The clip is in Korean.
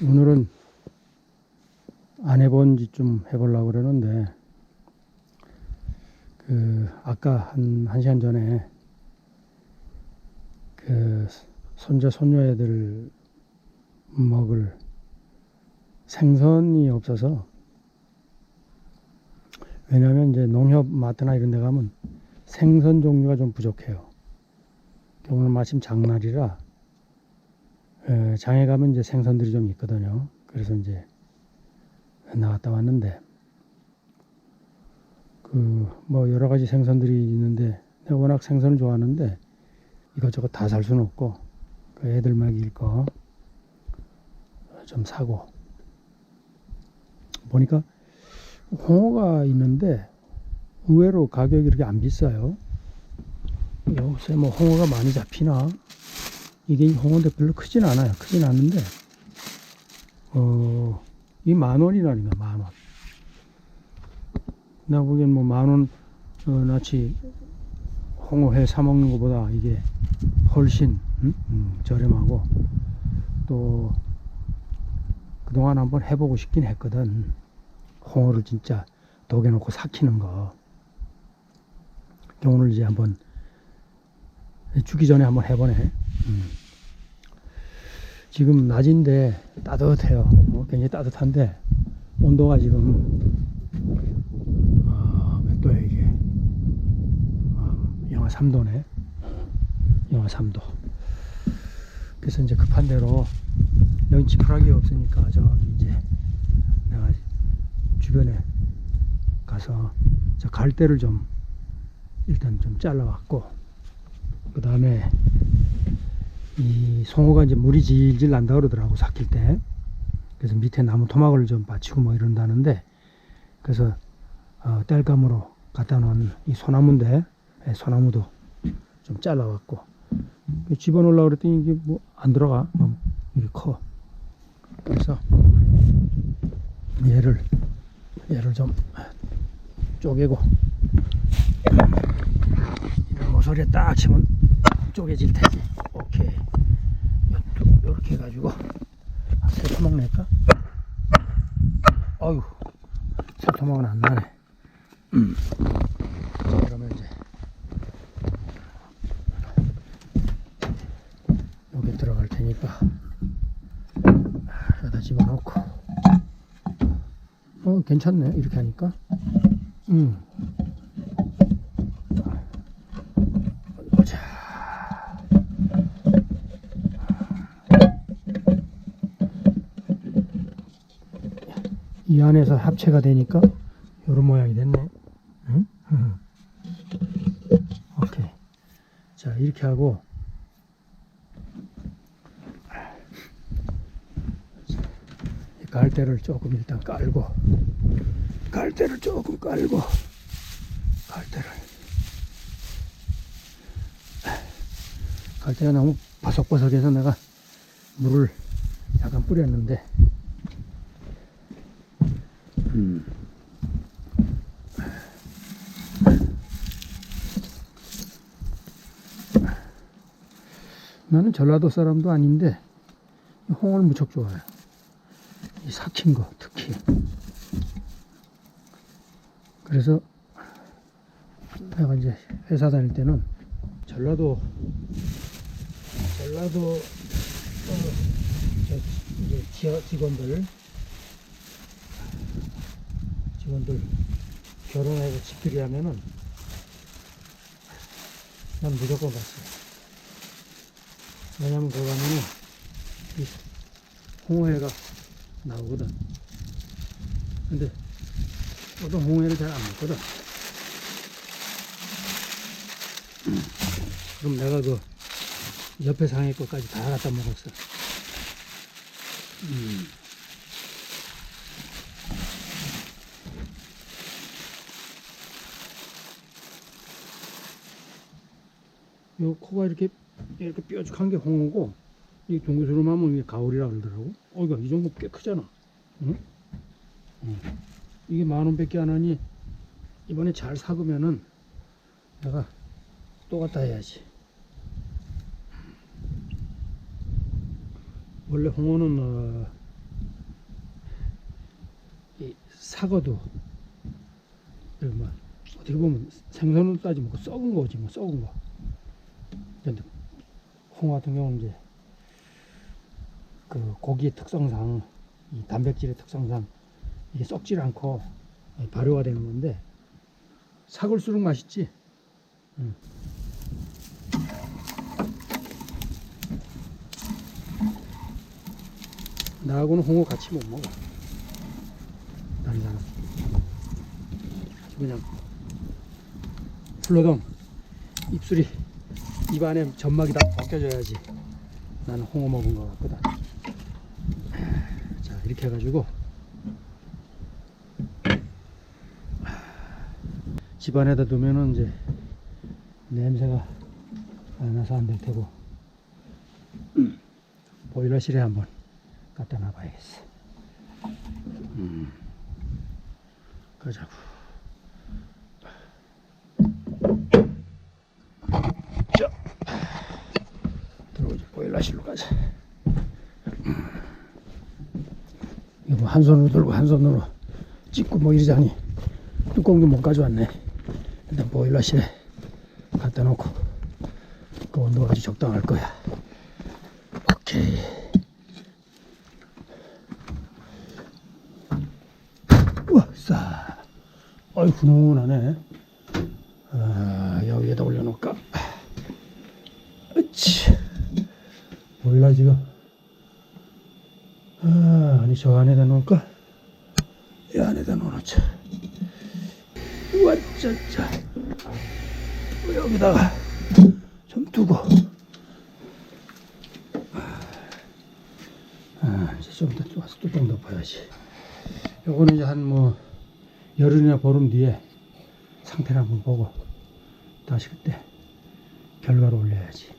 오늘은 안 해본 짓좀 해보려고 그러는데, 그, 아까 한, 한 시간 전에, 그, 손자, 손녀 애들 먹을 생선이 없어서, 왜냐면 이제 농협 마트나 이런 데 가면 생선 종류가 좀 부족해요. 오늘 마침 장날이라, 에, 장에 가면 이제 생선들이 좀 있거든요. 그래서 이제 나갔다 왔는데 그 뭐 여러 가지 생선들이 있는데 내가 워낙 생선을 좋아하는데 이것저것 다 살 수는 없고 그 애들 먹일 거 좀 사고 보니까 홍어가 있는데 의외로 가격이 이렇게 안 비싸요. 요새 뭐 홍어가 많이 잡히나 이게 홍어인데 별로 크진 않아요. 크진 않는데 어, 이 만 원이라니까 만 원. 나 보기엔 뭐 만 원, 어, 나치 홍어회 사 먹는 것보다 이게 훨씬 음? 음, 저렴하고 또 그동안 한번 해보고 싶긴 했거든. 홍어를 진짜 독에 넣고 삭히는 거. 오늘 이제 한번 주기 전에 한번 해보네. 음. 지금 낮인데 따뜻해요. 뭐 굉장히 따뜻한데 온도가 지금 어, 몇 도야 이게? 어, 영하 3도네. 영하 3도. 그래서 이제 급한 대로 여기 지푸라기 없으니까 저기 이제 내가 주변에 가서 저 갈대를 좀 일단 좀 잘라왔고 그 다음에 이 송어가 이제 물이 질질 난다 그러더라고 삭힐 때. 그래서 밑에 나무 토막을 좀 받치고 뭐 이런다는데 그래서 어, 땔감으로 갖다 놓은 이 소나무인데 예, 소나무도 좀 잘라왔고 집어넣으려고 그랬더니 이게 뭐 안 들어가. 너무 이렇게 커. 그래서 얘를 얘를 좀 쪼개고 이런 모서리에 딱 치면 쪼개질 테지. 오케이 가지고 새 토막 낼까? 아유 새 토막은 안 나네 음. 자 그러면 이제 여기 들어갈 테니까 여기다 집어넣고 어 괜찮네 이렇게 하니까 음 어디 보자 이 안에서 합체가 되니까 이런 모양이 됐네 응? 응. 오케이 자 이렇게 하고 이 갈대를 조금 일단 깔고 갈대를 조금 깔고 갈대를 갈대가 너무 바삭바삭해서 내가 물을 약간 뿌렸는데 음. 나는 전라도 사람도 아닌데 이 홍어를 무척 좋아해요. 이 삭힌 거 특히. 그래서 내가 이제 회사 다닐 때는 전라도 전라도 어, 저 이제 직원들 직원들 결혼해서 집들이 하면은 난 무조건 갔어요. 왜냐면 거기 가면은 이 홍어회가 나오거든. 근데 어떤 홍어회를 잘 안 먹거든. 그럼 내가 그 옆에 상해 것까지 다 갖다 먹었어. 음. 요 코가 이렇게 이렇게 뾰족한 게 홍어고 이 둥그스름 하면 이게 가오리라 그러더라고. 어 이거 이 정도 꽤 크잖아. 응? 응. 이게 만 원 밖에 안 하니 이번에 잘 사으면은 내가 또 갖다 해야지. 원래 홍어는 어, 이 사과도 그뭐 어떻게 보면 생선으로 따지면 그 썩은 거지 뭐 썩은 거. 홍어 같은 경우는 이제 그 고기의 특성상 이 단백질의 특성상 이게 썩질 않고 발효가 되는 건데 사골수록 맛있지. 응. 나하고는 홍어 같이 못 먹어. 다른 사람. 그냥 풀러덩 입술이 입안에 점막이 다 벗겨져야지 나는 홍어 먹은 것 같거든. 자 이렇게 해가지고 집안에다 두면은 이제 냄새가 안 나서 안 될 테고 보일러실에 한번 갖다 놔봐야겠어. 음. 가자고. 들어오지 보일러실로 가자. 이거 뭐 한 손으로 들고 한 손으로 찍고 뭐 이러자니 뚜껑도 못 가져왔네. 일단 보일러실에 갖다 놓고 그 온도가 아주 적당할 거야. 오케이. 우와, 싸. 어이, 훈훈하네. 아, 여기에다 올려놓을까? 으치. 몰라, 지금. 아, 아니, 저 안에다 놓을까? 이 안에다 놓아놓자. 우와, 짜짜. 여기다가 좀 두고. 아, 이제 좀더 와서 뚜껑 덮어야지. 요거는 이제 한 뭐 열흘이나 보름 뒤에 상태를 한번 보고 다시 그때 결과를 올려야지.